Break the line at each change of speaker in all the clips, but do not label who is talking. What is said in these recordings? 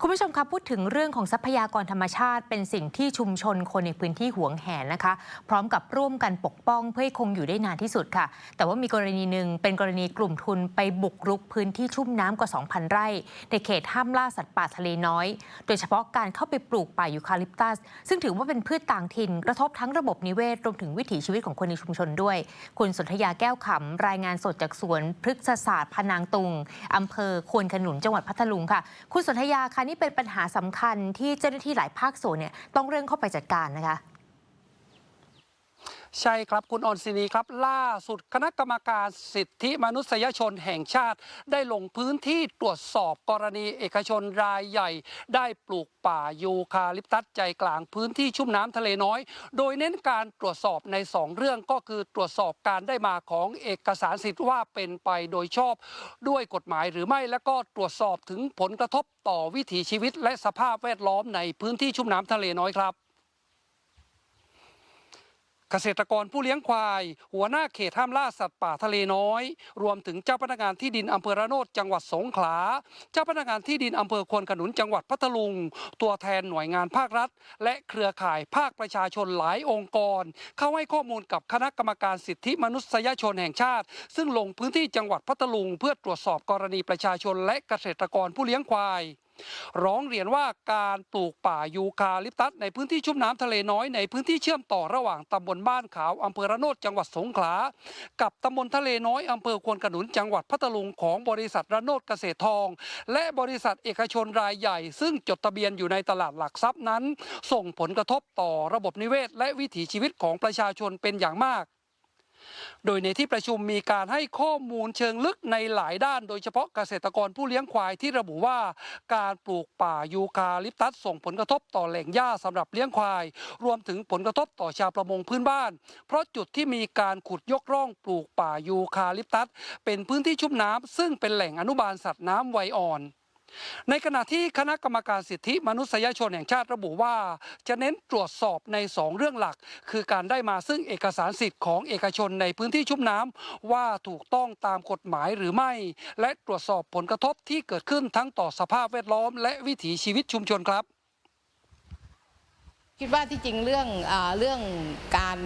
คุณผู้ชมคะพูดถึงเรื่องของทรัพยากรธรรมชาติ เป็นสิ่งที่ชุมชนคนในพื้นที่หวงแหนนะคะ พร้อมกับร่วมกันปกป้องเพื่อให้คงอยู่ได้นานที่สุดค่ะ แต่ว่ามีกรณีหนึ่งเป็นกรณีกลุ่มทุนไปบุกรุกพื้นที่ชุ่มน้ำกว่า 2,000 ไร่ ในเขตห้ามล่าสัตว์ป่าทะเลน้อย โดยเฉพาะการเข้าไปปลูกป่ายูคาลิปตัส ซึ่งถือว่าเป็นพืชต่างถิ่นกระทบทั้งระบบนิเวศรวมถึงวิถีชีวิตของคนในชุมชนด้วย คุณสนธยาแก้วขำรายงานสดจากสวนพฤกษศาสตร์พนางตุงอำเภอควนขนุนจังหวัดพัทลุงค่ะ คุณสนธยาคะนี่เป็นปัญหาสำคัญที่เจ้าหน้าที่หลายภาคส่วนเนี่ยต้องเร่งเข้าไปจัดการนะคะ
ใช่ครับคุณออนซินีครับ ล่าสุดคณะกรรมการสิทธิมนุษยชนแห่งชาติ ได้ลงพื้นที่ตรวจสอบกรณีเอกชนรายใหญ่ ได้ปลูกป่ายูคาลิปตัสใจกลางพื้นที่ชุ่มน้ำทะเลน้อย โดยเน้นการตรวจสอบใน 2 เรื่องก็คือตรวจสอบการได้มาของเอกสารสิทธิ์ว่าเป็นไปโดยชอบด้วยกฎหมายหรือไม่ แล้วก็ตรวจสอบถึงผลกระทบต่อวิถีชีวิตและสภาพแวดล้อมในพื้นที่ชุ่มน้ำทะเลน้อยครับ เกษตรกรผู้เลี้ยงควาย หัวหน้าเขตห้ามล่าสัตว์ป่าทะเลน้อย รวมถึงเจ้าพนักงานที่ดินอำเภอระโนดจังหวัดสงขลา เจ้าพนักงานที่ดินอำเภอควนขนุนจังหวัดพัทลุง ตัวแทนหน่วยงานภาครัฐ และเครือข่ายภาคประชาชนหลายองค์กร เข้าให้ข้อมูลกับคณะกรรมการสิทธิมนุษยชนแห่งชาติ ซึ่งลงพื้นที่จังหวัดพัทลุง เพื่อตรวจสอบกรณีประชาชนและเกษตรกรผู้เลี้ยงควาย ร้องเรียนว่าการปลูกป่ายูคาลิปตัส ในพื้นที่ชุ่มน้ำทะเลน้อยในพื้นที่เชื่อมต่อระหว่างตำบลบ้านขาวอำเภอระโนดจังหวัดสงขลา กับตำบลทะเลน้อยอำเภอควนขนุนจังหวัดพัทลุงของบริษัทระโนดเกษตรทอง และบริษัทเอกชนรายใหญ่ ซึ่งจดทะเบียนอยู่ในตลาดหลักทรัพย์นั้น ส่งผลกระทบต่อระบบนิเวศ และวิถีชีวิตของประชาชนเป็นอย่างมาก โดยในที่ประชุมมีการให้ข้อมูลเชิงลึกในหลายด้าน โดยเฉพาะเกษตรกรผู้เลี้ยงควายที่ระบุว่า การปลูกป่ายูคาลิปตัสส่งผลกระทบต่อแหล่งหญ้าสำหรับเลี้ยงควาย รวมถึงผลกระทบต่อชาวประมงพื้นบ้าน เพราะจุดที่มีการขุดยกร่องปลูกป่ายูคาลิปตัส เป็นพื้นที่ชุ่มน้ำซึ่งเป็นแหล่งอนุบาลสัตว์น้ำไวอ่อน ในขณะที่คณะกรรมการสิทธิมนุษยชนแห่งชาติระบุว่า จะเน้นตรวจสอบใน 2 เรื่องหลัก คือการได้มาซึ่งเอกสารสิทธิ์ของเอกชนในพื้นที่ชุ่มน้ำว่าถูกต้องตามกฎหมายหรือไม่ และตรวจสอบผลกระทบที่เกิดขึ้นทั้งต่อสภาพแวดล้อม และวิถีชีวิตชุมชนครับ
คิดว่าที่จริงเรื่องอเรื่องการ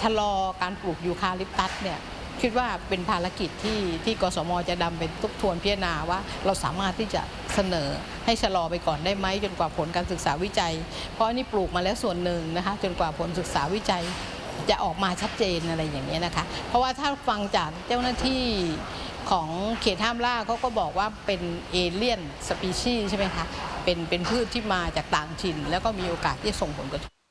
ชะลอการปลูกยูคาลิปตัสเนี่ย คิดว่าเป็นภารกิจที่ที่กสมจะดำเป็นทบทวนพิจารณาว่า เราสามารถที่จะเสนอให้ชะลอไปก่อนได้ไหมจนกว่าผลการศึกษาวิจัย เพราะนี่ปลูกมาแล้วส่วนหนึ่งนะคะ จนกว่าผลศึกษาวิจัยจะออกมาชัดเจนอะไรอย่างนี้นะคะ เพราะว่าถ้าฟังจากเจ้าหน้าที่ของเขตห้ามล่าเขาก็บอกว่าเป็นเอเลียนสปีชีใช่ไหมคะ เป็นเป็นพืชที่มาจากต่างถิ่น แล้วก็มีโอกาสที่จะส่งผลกระทบ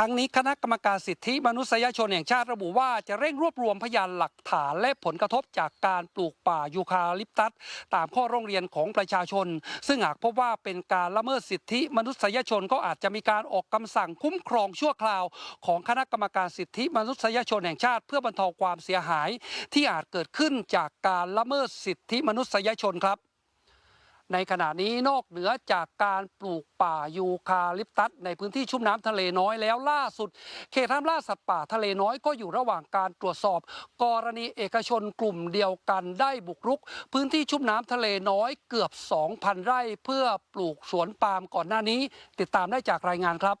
ทั้งนี้คณะกรรมการสิทธิมนุษยชนแห่งชาติระบุว่าจะเร่งรวบรวมพยานหลักฐานและผลกระทบจากการปลูกป่ายูคาลิปตัส ตามข้อร้องเรียนของประชาชน ซึ่งหากพบว่าเป็นการละเมิดสิทธิมนุษยชนก็อาจจะมีการออกคำสั่งคุ้มครองชั่วคราว ของคณะกรรมการสิทธิมนุษยชนแห่งชาติ เพื่อบรรเทาความเสียหายที่อาจเกิดขึ้นจากการละเมิดสิทธิมนุษยชนครับ ในขณะนี้นอกเหนือจากการปลูกป่ายูคาลิปตัสในพื้นที่ชุ่มน้ำทะเลน้อยแล้วล่าสุด เขตห้ามล่าสัตว์ป่าทะเลน้อยก็อยู่ระหว่างการตรวจสอบ กรณีเอกชนกลุ่มเดียวกันได้บุกรุก พื้นที่ชุ่มน้ำทะเลน้อยเกือบ 2,000 ไร่ เพื่อปลูกสวนปาล์มก่อนหน้านี้ ติดตามได้จากรายงานครับ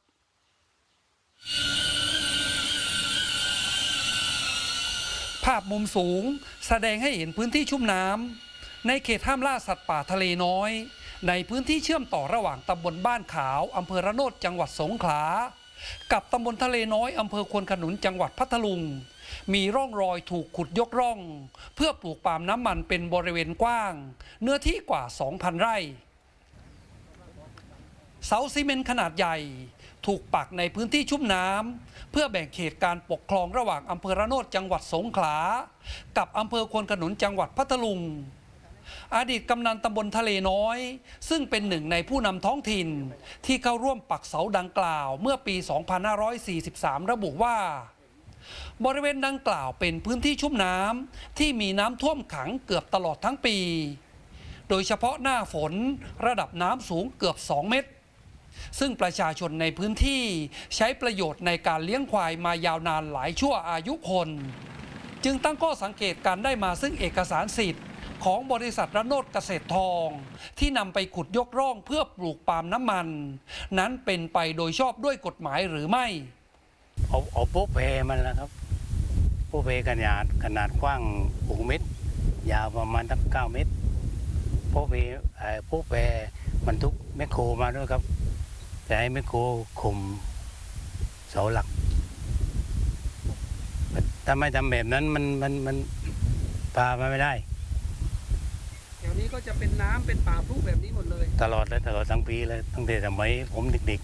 ภาพมุมสูง แสดงให้เห็นพื้นที่ชุ่มน้ำ ในเขตห้ามล่าสัตว์ป่าทะเลน้อย ในพื้นที่เชื่อมต่อระหว่างตำบลบ้านขาวอำเภอระโนดจังหวัดสงขลา กับตำบลทะเลน้อยอำเภอควนขนุนจังหวัดพัทลุง มีร่องรอยถูกขุดยกร่อง เพื่อปลูกปาล์มน้ำมันเป็นบริเวณกว้าง เนื้อที่กว่า 2,000 ไร่ เสาซีเมนต์ขนาดใหญ่ถูกปักในพื้นที่ชุ่มน้ำเพื่อแบ่งเขตการปกครองระหว่างอำเภอระโนดจังหวัดสงขลา กับอำเภอควนขนุนจังหวัดพัทลุง อดีตกำนันตำบลทะเลน้อย ซึ่งเป็นหนึ่งในผู้นำท้องถิ่น ที่เข้าร่วมปักเสาดังกล่าวเมื่อปี 2543 ระบุว่าบริเวณดังกล่าวเป็นพื้นที่ชุ่มน้ำที่มีน้ำท่วมขังเกือบตลอดทั้งปี โดยเฉพาะหน้าฝนระดับน้ำสูงเกือบ 2 เมตร ซึ่งประชาชนในพื้นที่ใช้ประโยชน์ในการเลี้ยงควายมายาวนานหลายชั่วอายุคน จึงตั้งข้อสังเกตการได้มาซึ่งเอกสารสิทธิ์ ของบริษัทระโนดเกษตรทอง ที่นำไปขุดยกร่องเพื่อปลูกปาล์มน้ำมัน นั้นเป็นไปโดยชอบด้วยกฎหมายหรือไม่
เอาเอาโป๊ะเพมันนะครับโป๊ะเพขนาดขนาดกว้าง6เมตร ยาวประมาณตั้ง9เมตรโป๊ะเพเอ่อโป๊ะเพบรรทุกแมคโครมาด้วยครับจะให้แมคโครข่มเสาหลักถ้าไม่ทำแบบนั้นมันมันมันพามาไม่ได้
วนี้ก็จะเป็นน้ำเป็นป่าพลุแบบนี้หมดเลย
ตลอดเลยตลอดทั้งปีเลยตั้งแต่สมัยผมเด็ก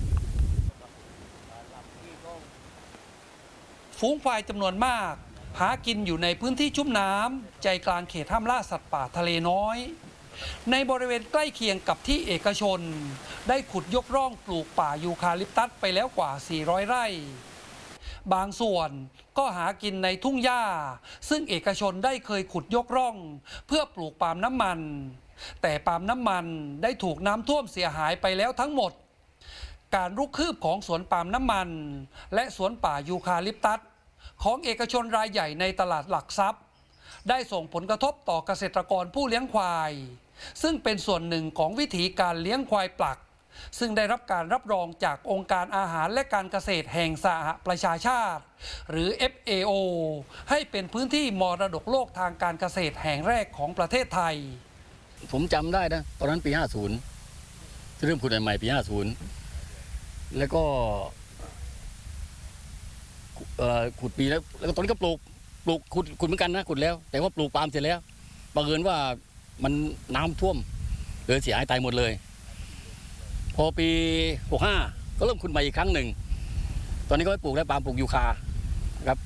ฝูงควายจำนวนมาก หากินอยู่ในพื้นที่ชุ่มน้ำใจกลางเขตห้ามล่าสัตว์ป่าทะเลน้อย ในบริเวณใกล้เคียงกับที่เอกชน ได้ขุดยกร่องปลูกป่ายูคาลิปตัสไปแล้วกว่า 400 ไร่ บางส่วนก็หากินในทุ่งหญ้า ซึ่งเอกชนได้เคยขุดยกร่อง เพื่อปลูกปาล์มน้ำมัน แต่ปาล์มน้ำมันได้ถูกน้ำท่วมเสียหายไปแล้วทั้งหมด การรุกคืบของสวนปาล์มน้ำมัน และสวนป่ายูคาลิปตัสของเอกชนรายใหญ่ในตลาดหลักทรัพย์ ได้ส่งผลกระทบต่อเกษตรกรผู้เลี้ยงควาย ซึ่งเป็นส่วนหนึ่งของวิธีการเลี้ยงควายปลัก ซึ่งได้รับการรับรองจากองค์การอาหารและการเกษตรแห่งสหประชาชาติ หรือ FAO ให้เป็นพื้นที่มรดกโลกทางการเกษตรแห่งแรกของประเทศไทย
ผมจำได้นะ ตอนนั้นปี 50 ที่เริ่มขุดใหม่ปี 50 แล้วก็ขุดปีแล้วแล้วก็ตอนนี้ก็ปลูกปลูกขุดขุดเหมือนกันนะขุดแล้ว แต่ว่าปลูกปาล์มเสร็จแล้วบังเอิญว่ามันน้ำท่วมเลยเสียหายตายหมดเลย พอปี 65 ก็เริ่มขุดใหม่อีกครั้งหนึ่ง ตอนนี้ก็ไปปลูกแล้ปาล์มปลูกยูคาครับ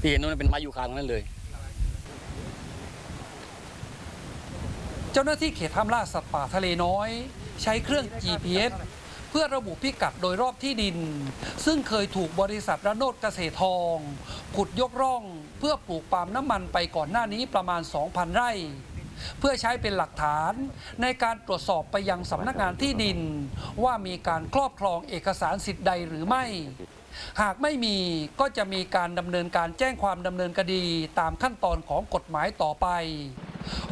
ที่เห็นนั่นเป็นไม้ยูคาทั้งนั้นเลย
เจ้าหน้าที่เขตห้ามล่าสัตว์ป่าทะเลน้อย ใช้เครื่อง GPS เพื่อระบุพิกัดโดยรอบที่ดิน ซึ่งเคยถูกบริษัทระโนดเกษตรทอง ขุดยกร่องเพื่อปลูกปาล์มน้ำมันไปก่อนหน้านี้ประมาณ 2,000 ไร่ เพื่อใช้เป็นหลักฐานในการตรวจสอบไปยังสำนักงานที่ดิน ว่ามีการครอบครองเอกสารสิทธิ์ใดหรือไม่ หากไม่มีก็จะมีการดำเนินการแจ้งความดำเนินคดีตามขั้นตอนของกฎหมายต่อไป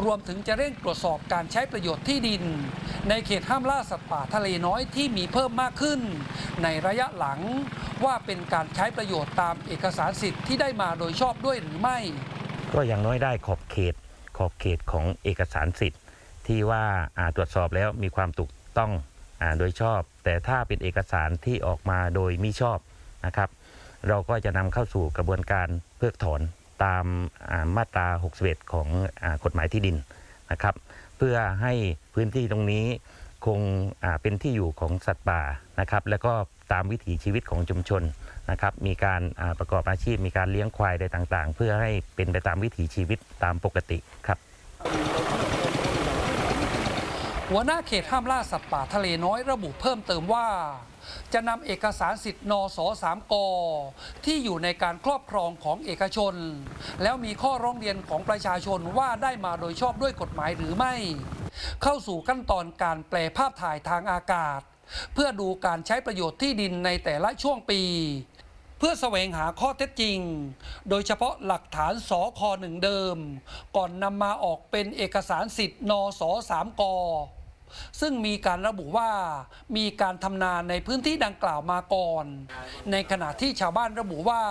รวมถึงจะเร่งตรวจสอบการใช้ประโยชน์ที่ดิน ในเขตห้ามล่าสัตว์ป่าทะเลน้อยที่มีเพิ่มมากขึ้น ในระยะหลังว่าเป็นการใช้ประโยชน์ตามเอกสารสิทธิ์ที่ได้มาโดยชอบด้วยหรือไม่
ก็อย่างน้อยได้ขอบเขต ขอบเขตของเอกสารสิทธิ์ ที่ว่าตรวจสอบแล้วมีความถูกต้องอโดยชอบ แต่ถ้าเป็นเอกสารที่ออกมาโดยมิชอบนะครับ เราก็จะนำเข้าสู่กระบวนการเพิกถอนตามมาตรา 61 ของอากฎหมายที่ดินนะครับ เพื่อให้พื้นที่ตรงนี้คงเป็นที่อยู่ของสัตว์ป่านะครับ แล้วก็ตามวิถีชีวิตของชุมชน นะครับมีการประกอบอาชีพ มีการเลี้ยงควายใดต่างๆ เพื่อให้เป็นไปตามวิถีชีวิตตามปกติครับ
หัวหน้าเขตห้ามล่าสัตว์ป่าทะเลน้อยระบุเพิ่มเติมว่า จะนำเอกสารสิทธิ์นสสามกที่อยู่ในการครอบครองของเอกชน แล้วมีข้อร้องเรียนของประชาชนว่าได้มาโดยชอบด้วยกฎหมายหรือไม่ เข้าสู่ขั้นตอนการแปลภาพถ่ายทางอากาศ เพื่อดูการใช้ประโยชน์ที่ดินในแต่ละช่วงปี เพื่อแสวงหาข้อเท็จจริง โดยเฉพาะหลักฐานสคหนึ่งเดิม ก่อนนำมาออกเป็นเอกสารสิทธิ์นสสามกซึ่งมีการระบุว่ามีการทำนาในพื้นที่ดังกล่าวมาก่อน ในขณะที่ชาวบ้านระบุว่า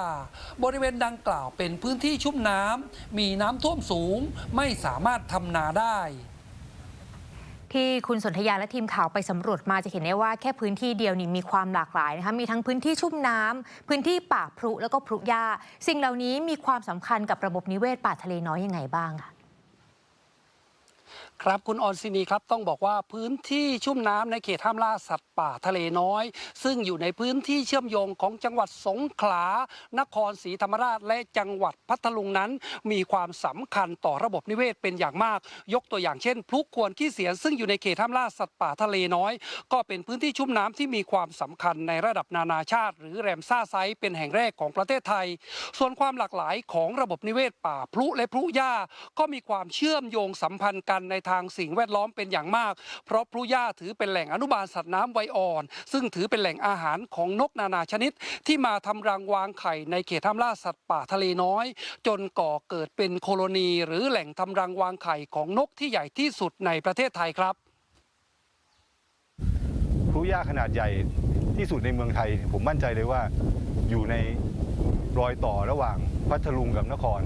บริเวณดังกล่าวเป็นพื้นที่ชุ่มน้ำมีน้ำท่วมสูง ไม่สามารถทำนาได้
ที่คุณสนธยาและทีมข่าวไปสำรวจมาจะเห็นได้ว่าแค่พื้นที่เดียวนี่มีความหลากหลายนะคะมีทั้งพื้นที่ชุ่มน้ำพื้นที่ป่าพรุแล้วก็พรุหญ้า สิ่งเหล่านี้มีความสำคัญกับระบบนิเวศป่าทะเลน้อยยังไงบ้างคะ
ครับคุณออนซินีครับต้องบอกว่าพื้นที่ชุ่มน้ำในเขตห้ามล่าสัตว์ป่าทะเลน้อย ซึ่งอยู่ในพื้นที่เชื่อมโยงของจังหวัดสงขลา นครศรีธรรมราช และจังหวัดพัทลุงนั้น มีความสำคัญต่อระบบนิเวศเป็นอย่างมาก ยกตัวอย่างเช่นพลุควรขี้เสียซึ่งอยู่ในเขตห้ามล่าสัตว์ป่าทะเลน้อย ก็เป็นพื้นที่ชุ่มน้ำที่มีความสำคัญในระดับนานาชาติ หรือแรมซ่าไซเป็นแห่งแรกของประเทศไทย ส่วนความหลากหลายของระบบนิเวศป่าพลุและพลุหญ้าก็มีความเชื่อมโยงสัมพันธ์กันในทางสิ่งแวดล้อมเป็นอย่างมาก เพราะพลุย่าถือเป็นแหล่งอนุบาลสัตว์น้ำไวอ่อน ซึ่งถือเป็นแหล่งอาหารของนกนานาชนิด ที่มาทำรังวางไข่ในเขตห้ามล่าสัตว์ป่าทะเลน้อย จนก่อเกิดเป็นโคโลนี หรือแหล่งทำรังวางไข่ของนกที่ใหญ่ที่สุดในประเทศไทยครับ
พลุย่าขนาดใหญ่ที่สุดในเมืองไทย ผมมั่นใจเลยว่าอยู่ในรอยต่อระหว่างพัทลุงกับนคร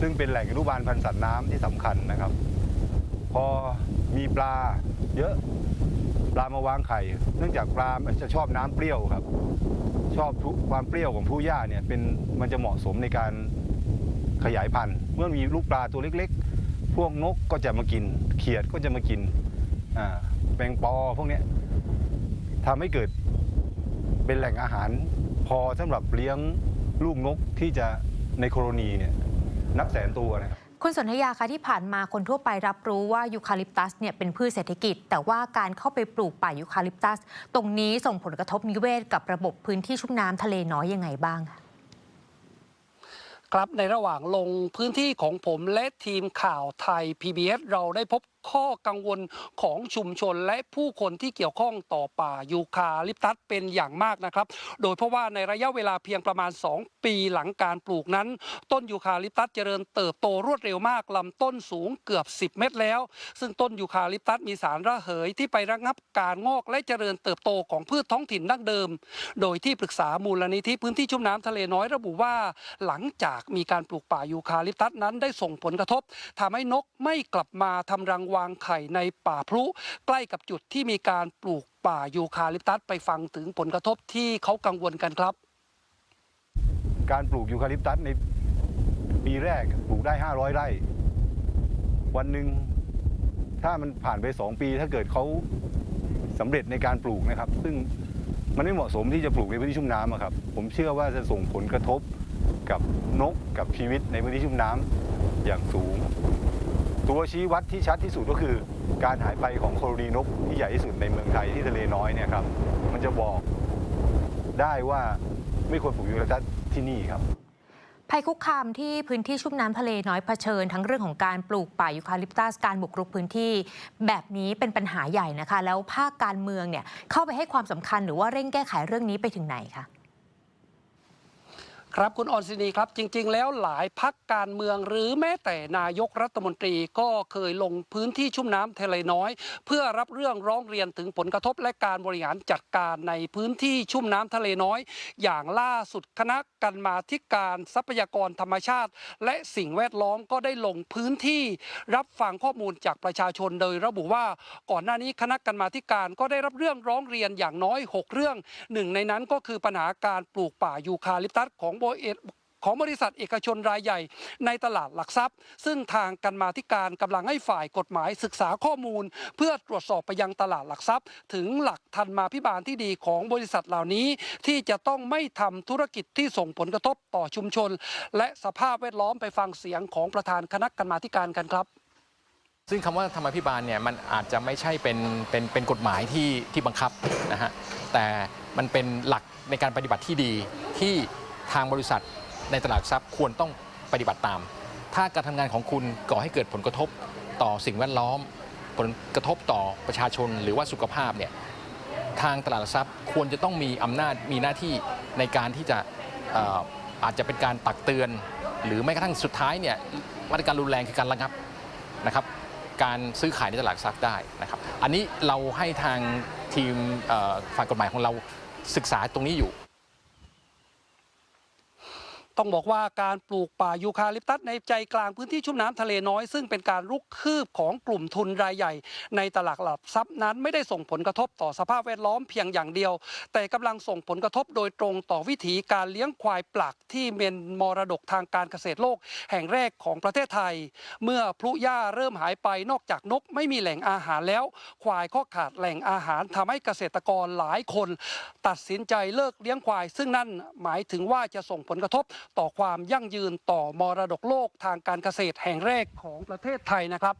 ซึ่งเป็นแหล่งอนุบาลพันธุ์สัตว์น้ำที่สำคัญนะครับ พอมีปลาเยอะปลามาวางไข่ เนื่องจากปลามันจะชอบน้ำเปรี้ยวครับ ชอบความเปรี้ยวของพลุย่าเนี่ยเป็นมันจะเหมาะสมในการขยายพันธุ์เมื่อมีลูกปลาตัวเล็กๆ พวกนกก็จะมากิน เขียดก็จะมากินแมงปอพวกนี้ทำให้เกิดเป็นแหล่งอาหาร พอสำหรับเลี้ยงลูกนกที่จะในโคโลนีเนี่ยนับแสนตัวนะครับ
คุณสนธยาคะที่ผ่านมาคนทั่วไปรับรู้ว่ายูคาลิปตัสเนี่ยเป็นพืชเศรษฐกิจ แต่ว่าการเข้าไปปลูกป่ายูคาลิปตัส ตรงนี้ส่งผลกระทบนิเวศกับระบบพื้นที่ชุ่มน้ำทะเลน้อยยังไงบ้างคะ
ครับในระหว่างลงพื้นที่ของผมและทีมข่าวไทย PBS เราได้พบ ข้อกังวลของชุมชนและผู้คนที่เกี่ยวข้องต่อป่ายูคาลิปตัสเป็นอย่างมากนะครับ โดยเพราะว่าในระยะเวลาเพียงประมาณ 2 ปีหลังการปลูกนั้น ต้นยูคาลิปตัสเจริญเติบโตรวดเร็วมากลำต้นสูงเกือบ 10 เมตรแล้ว ซึ่งต้นยูคาลิปตัสมีสารระเหยที่ไประงับการงอกและเจริญเติบโตของพืชท้องถิ่นดั้งเดิม โดยที่ปรึกษามูลนิธิพื้นที่ชุ่มน้ำทะเลน้อยระบุว่า หลังจากมีการปลูกป่ายูคาลิปตัสนั้นได้ส่งผลกระทบทำให้นกไม่กลับมาทำรังวางไข่ในป่าพลุ ใกล้กับจุดที่มีการปลูกป่ายูคาลิปตัสไปฟังถึงผลกระทบที่เขากังวลกันครับ
การปลูกยูคาลิปตัสในปีแรกปลูกได้ 500 ไร่ วันหนึ่งถ้ามันผ่านไป 2 ปีถ้าเกิดเขาสำเร็จในการปลูกนะครับ ซึ่งมันไม่เหมาะสมที่จะปลูกในพื้นที่ชุ่มน้ำครับ ผมเชื่อว่าจะส่งผลกระทบกับนกกับชีวิตในพื้นที่ชุ่มน้ำอย่างสูง ตัวชี้วัดที่ชัดที่สุดก็คือการหายไปของโคโลนีนกที่ใหญ่ที่สุดในเมืองไทยที่ทะเลน้อยเนี่ยครับมันจะบอกได้ว่าไม่ควรปลูกยูคาลิปตัสที่นี่ครับ
ภัยคุกคามที่พื้นที่ชุ่มน้ำทะเลน้อยเผชิญ ทั้งเรื่องของการปลูกป่ายูคาลิปตัสการบุกรุกพื้นที่ แบบนี้เป็นปัญหาใหญ่นะคะ แล้วภาคการเมืองเนี่ยเข้าไปให้ความสำคัญหรือว่าเร่งแก้ไขเรื่องนี้ไปถึงไหนคะ
ครับคุณออนซินีครับ จริง ๆ แล้วหลายพักการเมืองหรือแม้แต่นายกรัฐมนตรีก็เคยลงพื้นที่ชุ่มน้ำทะเลน้อย เพื่อรับเรื่องร้องเรียนถึงผลกระทบและการบริหารจัดการในพื้นที่ชุ่มน้ำทะเลน้อย อย่างล่าสุดคณะกรรมาธิการทรัพยากรธรรมชาติ และสิ่งแวดล้อมก็ได้ลงพื้นที่รับฟังข้อมูลจากประชาชนโดยระบุว่าก่อนหน้านี้คณะกรรมาธิการก็ได้รับเรื่องร้องเรียนอย่างน้อย 6 เรื่องหนึ่งในนั้นก็คือปัญหาการปลูกป่ายูคาลิปตัสของบริเอของบริษัทเอกชนรายใหญ่ในตลาดหลักทรัพย์ ซึ่งทางกรรมาธิการกำลังให้ฝ่ายกฎหมายศึกษาข้อมูล เพื่อตรวจสอบไปยังตลาดหลักทรัพย์ ถึงหลักทันมาพิบาลที่ดีของบริษัทเหล่านี้ ที่จะต้องไม่ทำธุรกิจที่ส่งผลกระทบต่อชุมชน และสภาพแวดล้อมไปฟังเสียงของประธานคณะกรรมาธิการกันครับ
ซึ่งคำว่าธรรมาภิบาลเนี่ยมันอาจจะไม่ใช่เป็นเป็นเป็นกฎหมายที่ที่บังคับนะฮะแต่มันเป็นหลักในการปฏิบัติที่ดีที่ ทางบริษัทในตลาดหลักทรัพย์ควรต้องปฏิบัติตาม ถ้าการทำงานของคุณก่อให้เกิดผลกระทบต่อสิ่งแวดล้อม ผลกระทบต่อประชาชนหรือว่าสุขภาพเนี่ยทางตลาดหลักทรัพย์ควรจะต้องมีอำนาจมีหน้าที่ในการที่จะอาจจะเป็นการตักเตือน หรือแม้กระทั่งสุดท้ายเนี่ยมาตรการรุนแรงคือการระงับนะครับการซื้อขายในตลาดหลักได้นะครับ อันนี้เราให้ทางทีมฝ่ายกฎหมายของเราศึกษาตรงนี้อยู่
ต้องบอกว่าการปลูกป่ายูคาลิปตัสในใจกลางพื้นที่ชุ่มน้ำทะเลน้อย ซึ่งเป็นการรุกคืบของกลุ่มทุนรายใหญ่ ในตลาดหลักทรัพย์นั้นไม่ได้ส่งผลกระทบต่อสภาพแวดล้อมเพียงอย่างเดียว แต่กำลังส่งผลกระทบโดยตรงต่อวิถีการเลี้ยงควายปลักที่เป็นมรดกทางการเกษตรโลก แห่งแรกของประเทศไทย เมื่อพลุหญ้าเริ่มหายไปนอกจากนกไม่มีแหล่งอาหารแล้ว ควายก็ขาดแหล่งอาหารทำให้เกษตรกรหลายคน ตัดสินใจเลิกเลี้ยงควาย ซึ่งนั่นหมายถึงว่าจะส่งผลกระทบต่อความยั่งยืนต่อมรดกโลกทางการเกษตรแห่งแรกของประเทศไทยนะครับ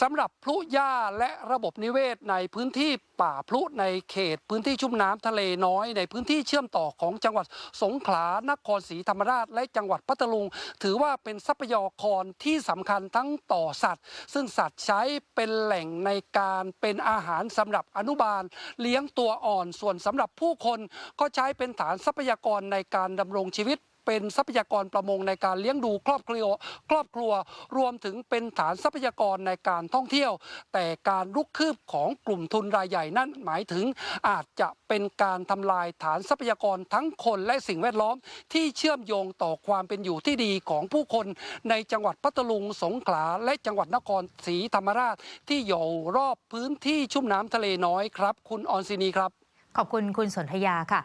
สำหรับพลุหญ้าและระบบนิเวศในพื้นที่ป่าพลุในเขตพื้นที่ชุ่มน้ำทะเลน้อย ในพื้นที่เชื่อมต่อของจังหวัดสงขลานครศรีธรรมราช และจังหวัดพัทลุง ถือว่าเป็นทรัพยากรที่สำคัญทั้งต่อสัตว์ ซึ่งสัตว์ใช้เป็นแหล่งในการเป็นอาหารสำหรับอนุบาล เลี้ยงตัวอ่อนส่วนสำหรับผู้คนก็ใช้เป็นฐานทรัพยากรในการดำรงชีวิต เป็นทรัพยากรประมงในการเลี้ยงดูครอบครัวครอบครัว รวมถึงเป็นฐานทรัพยากรในการท่องเที่ยว แต่การลุกคืบของกลุ่มทุนรายใหญ่นั่นหมายถึงอาจจะเป็นการทำลายฐานทรัพยากรทั้งคนและสิ่งแวดล้อม ที่เชื่อมโยงต่อความเป็นอยู่ที่ดีของผู้คน ในจังหวัดพัทลุงสงขลาและจังหวัดนครศรีธรรมราช ที่อยู่รอบพื้นที่ชุ่มน้ำทะเลน้อยครับ คุณออนซินีครับ
ขอบคุณคุณสนธยาค่ะ